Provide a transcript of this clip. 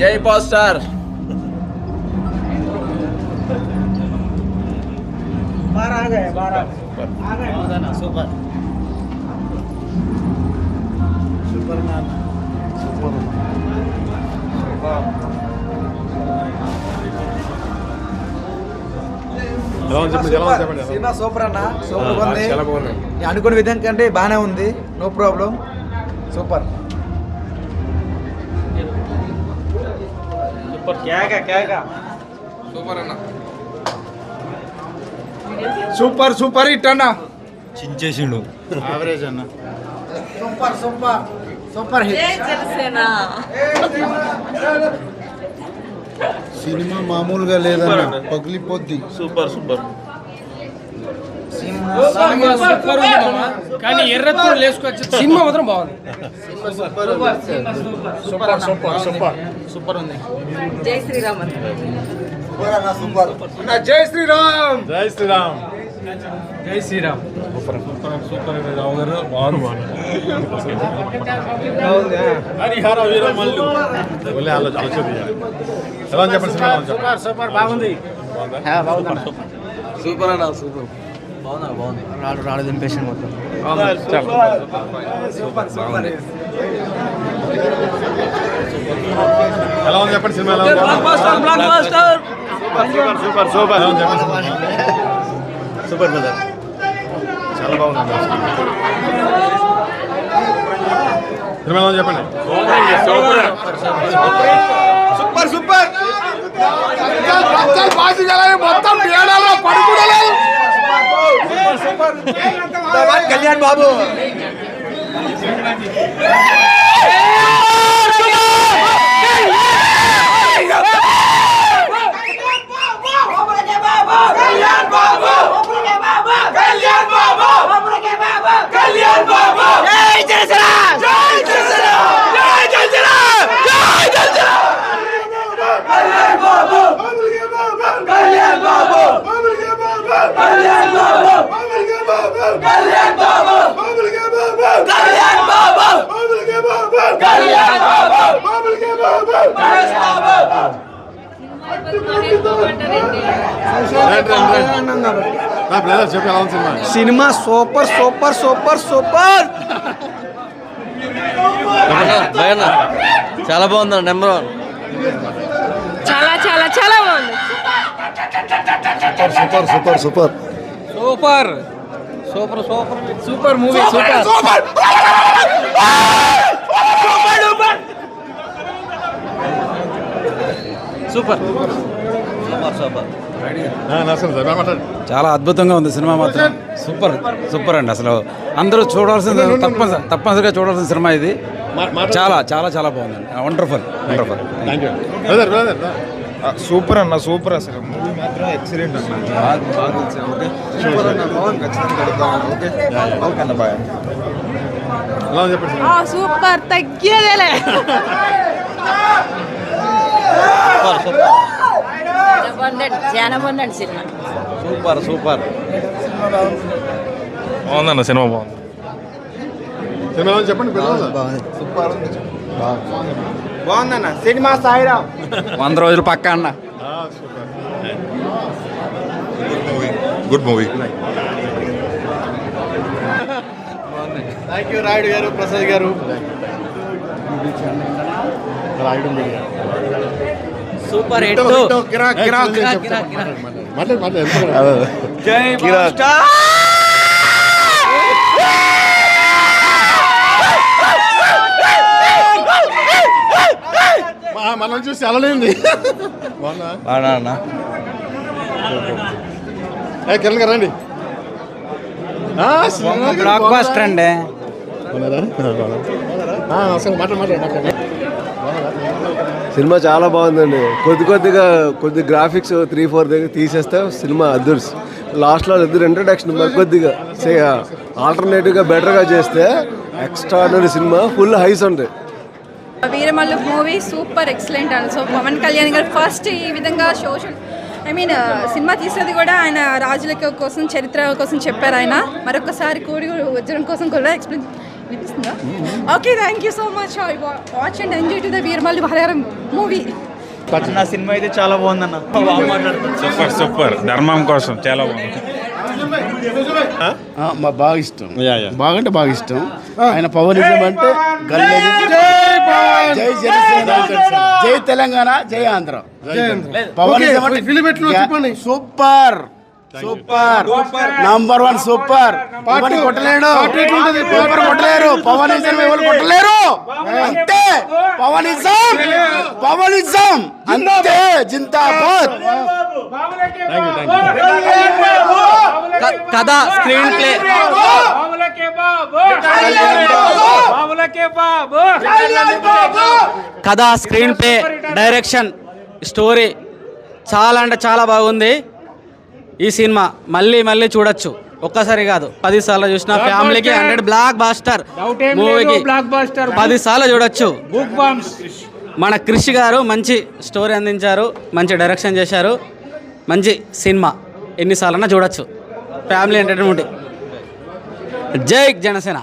జై power star ఎలా ఉంది చెప్పండి సినిమా సూపర్ అన్న సూపర్ ఉంది. అనుకున్న విధంగా కంటే బాగానే ఉంది. No problem. Super. Super. Super hit అన్న. చించేసిండు. యావరేజ్ అన్న. Super super. Super hit. Cinema మామూలుగా లేదన్న పగిలిపోద్ది. Super super. కానీ ఎర్రత్తులు వేసుకొచ్చి సినిమా మాత్రం బాగుంది. Super super. సూపర్ సూపర్ ఉంది. జై శ్రీరామ్ సూపర్. జై శ్రీరామ్. జై శ్రీరామ్. జై శ్రీరామ్ సూపర్ సూపర్ రావు గారు బాగుంది హరిహర వీర మల్లు ఒళ్ళే ఆలోచన ఆలోచన ఎలా ఉంది చెప్పండి సినిమా ఎలా ఉంది? చెప్పండి. సూపర్ బాగుంది సూపర్ అన్న సూపర్ బాగుంది బాగుంది రాడు రాడు దింపేసిన మొత్తం సూపర్. సూపర్ ఎలా ఉంది చెప్పండి సినిమా ఎలా ఉంది సూపర్ సూపర్ సూపర్ ఎలా ఉంది చెప్పండి సినిమా సూపర్ బ్రదర్ చాలా బాగుంది ఉంది చెప్పండి? Super super. మొత్తం కళ్యాణ్ బాబు. कल्याण बाबा जय जय श्रीराम जय जय श्रीराम जय जय श्रीराम जय जय Shriram Kalyan Baba Kalyan Baba Kalyan Baba Kalyan Baba Kalyan Baba Kalyan Baba Kalyan Baba cinema? Super super super super. చాలా బాగుంది నెంబర్ వన్. చాలా చాలా చాలా బాగుంది. Super super super. Super. Super super. Super movie super. Super. Super super. నమస్కారం సార్ మాట్లాడు. చాలా అద్భుతంగా ఉంది సినిమా మాత్రం. సూపర్ సూపర్ అండి అసలు. అందరూ చూడాల్సిన తప్పనిసరి తప్పనిసరిగా చూడాల్సిన సినిమా ఇది. చాలా చాలా చాలా బాగుందండి. Wonderful wonderful. సూపర్ అన్న సూపర్ అసలు. మూవీ మాత్రం ఎక్సలెంట్ అన్న. బాగా ఓకే? సూపర్ అన్న బాగుంది. ఖచ్చితంగా ఓకే? ఓకే అన్న బాయ్. ఎలా ఉంది చెప్పండి సినిమా సూపర్. తగ్గేదేలే సూపర్ సూపర్ బాగుందన్న సినిమా బాగుంది. సినిమా చెప్పండి సూపర్ బాగుందన్న సినిమా సాయిరామ్ వంద రోజులు పక్క అన్న. Super. Good movie thank you Rayudu గారు ప్రసాద్ గారు. రాయుడు సూపర్ హిట్ జై మనం చూసి అలలేంది. కిరణ్ గారు రండి. బ్లాక్ బాస్టర్ అండి. మాట్లాడు మాట్లాడు. సినిమా చాలా బాగుందండి. కొద్ది కొద్దిగా కొద్ది గ్రాఫిక్స్ త్రీ ఫోర్ దగ్గర తీసేస్తే సినిమా అదుర్స్ లాస్ట్లో ఇద్దరు ఇంట్రడక్షన్ మరి కొద్దిగా ఆల్టర్నేటివ్గా బెటర్గా చేస్తే ఎక్స్ట్రాడనరీ సినిమా ఫుల్ హైస్ ఉంటాయి Veeramallu movie super excellent and so Pawan Kalyan గారు ఫస్ట్ ఈ విధంగా సోషల్ ఐ మీన్ సినిమా తీసేది కూడా ఆయన రాజుల కోసం చరిత్ర కోసం చెప్పారు ఆయన. మరొకసారి కోడి వజ్రం కోసం కూడా ఎక్స్ప్లెయిన్ వినిపిస్తుందా? Okay thank you so much I watch and enjoy to the Veeramalli Hariharam movie నా సినిమా అయితే చాలా బాగుందన్న. Super super. ధర్మం కోసం చాలా బాగుంది. మా బాగా ఇష్టం. బాగంటే బాగా ఇష్టం. ఆయన పవనిజం అంటే గల్లేది జై జనసేన జై తెలంగాణ జై ఆంధ్ర. పవనిజం అంటే super. Super. Number one super. ఎవరిని కొట్టలేడు? ఎవరు కొట్టలేరు? పవనిజం ఎవరు కొట్టలేరు? అంతే. పవనిజం. పవనిజం. అంతే. జిందాబాద్. కథ స్క్రీన్ ప్లే. కథ స్క్రీన్ ప్లే డైరెక్షన్ స్టోరీ చాలా అంటే చాలా బాగుంది. ఈ సినిమా మళ్ళీ మళ్ళీ చూడొచ్చు. ఒక్కసారి కాదు పది సార్లు చూసిన ఫ్యామిలీకి హండ్రెడ్ బ్లాక్ బాస్టర్ మూవీకి పది సార్లు చూడొచ్చు. మన కృషి గారు మంచి స్టోరీ అందించారు మంచి డైరెక్షన్ చేశారు మంచి సినిమా. ఎన్నిసార్లన్నా చూడొచ్చు. Family entertainment. జై జనసేన.